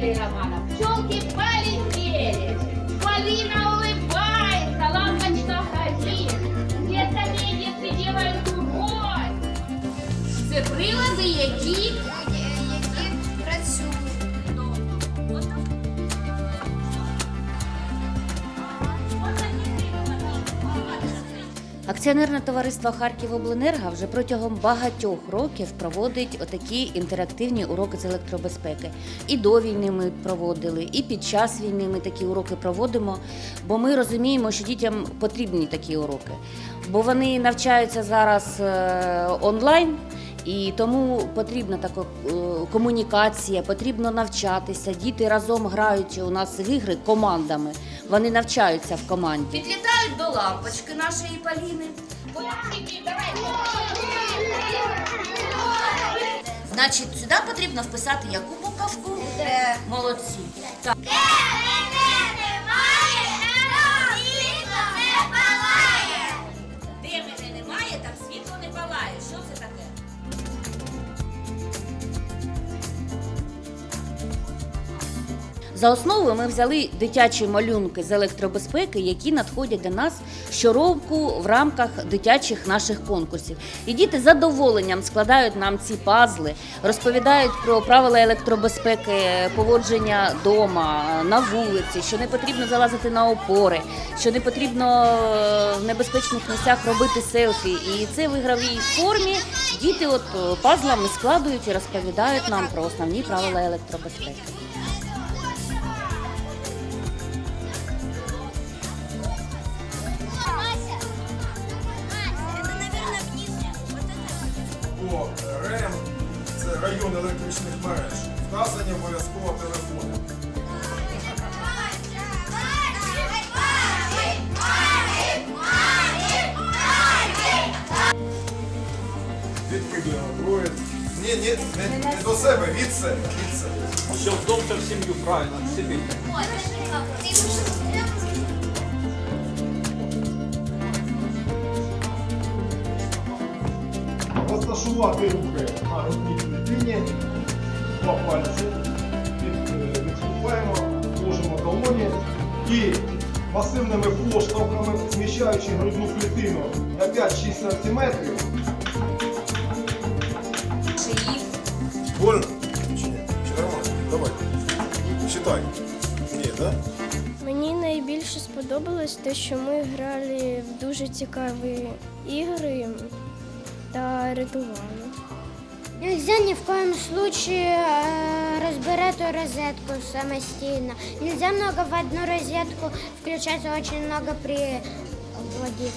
Василий Романов. Пчелки полетели. Полина улыбается, лампочка горит. Где-то медицы делают убой. Це прилади, які Акціонерне товариство Харківобленерго вже протягом багатьох років проводить отакі інтерактивні уроки з електробезпеки. І до війни ми проводили, і під час війни ми такі уроки проводимо, бо ми розуміємо, що дітям потрібні такі уроки. Бо вони навчаються зараз е, онлайн. І тому потрібна така е, комунікація, потрібно навчатися. Діти разом грають у нас в ігри командами. Вони навчаються в команді. Підлітають до лампочки нашої Поліни. Значить, сюди потрібно вписати яку буковку? Молодці. Так. За основу ми взяли дитячі малюнки з електробезпеки, які надходять до нас щороку в рамках дитячих наших конкурсів. І діти з задоволенням складають нам ці пазли, розповідають про правила електробезпеки, поводження вдома, на вулиці, що не потрібно залазити на опори, що не потрібно е, в небезпечних місцях робити селфі. І це в ігровій формі діти от е, пазлами складують і розповідають нам про основні правила електробезпеки. РЕМ, це район електричних мереж, вказані обов'язково телефони. Відкидуємо зброю. Ні, ні, не, не до себе, від себе, від себе. В дом, все в правильно, себе. Розташувати руки на грудній клітині, два пальці, е, відступаємо, ложимо долоні і масивними поштовхами, зміщаючи грудну клітину на 5-6 см. Больно? Чи ні? Чи нормально? Давай. Считай. Ні, да? Мені найбільше сподобалось те, що ми грали в дуже цікаві ігри та рятували. Нельзя ни в коем случае разбирать эту розетку самостійно. Нельзя много в одну розетку включать, очень много приводів.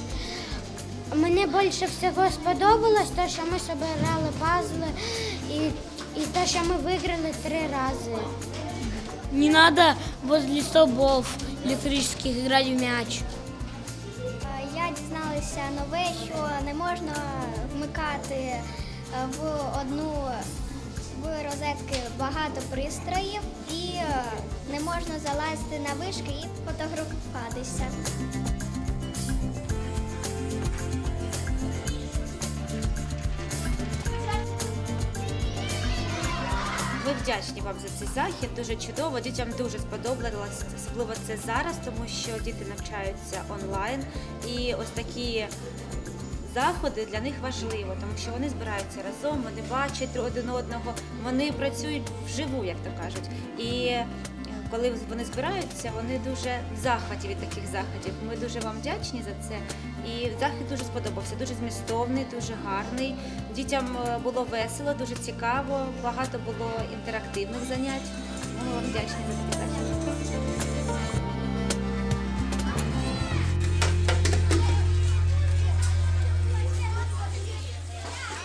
Мені більше всього сподобалось те, що ми збирали пазли і, і те, що ми виграли три рази. Не надо возле столбов електрических играть в мяч. Я дізналася нове, що не можна вмикати е, в одну в розетки багато пристроїв і е, не можна залазити на вишки і фотографуватися. Ми вдячні вам за цей захід. Дуже чудово. Дітям дуже сподобалось, особливо це зараз, тому що діти навчаються онлайн. І ось такі заходи для них важливо, тому що вони збираються разом, вони бачать один одного, вони працюють вживу, як то кажуть. І коли вони збираються, вони дуже в захваті від таких заходів. Ми дуже вам вдячні за це. І захід дуже сподобався, дуже змістовний, дуже гарний. Дітям е, було весело, дуже цікаво, багато було інтерактивних занять. Ми вам вдячні за захід.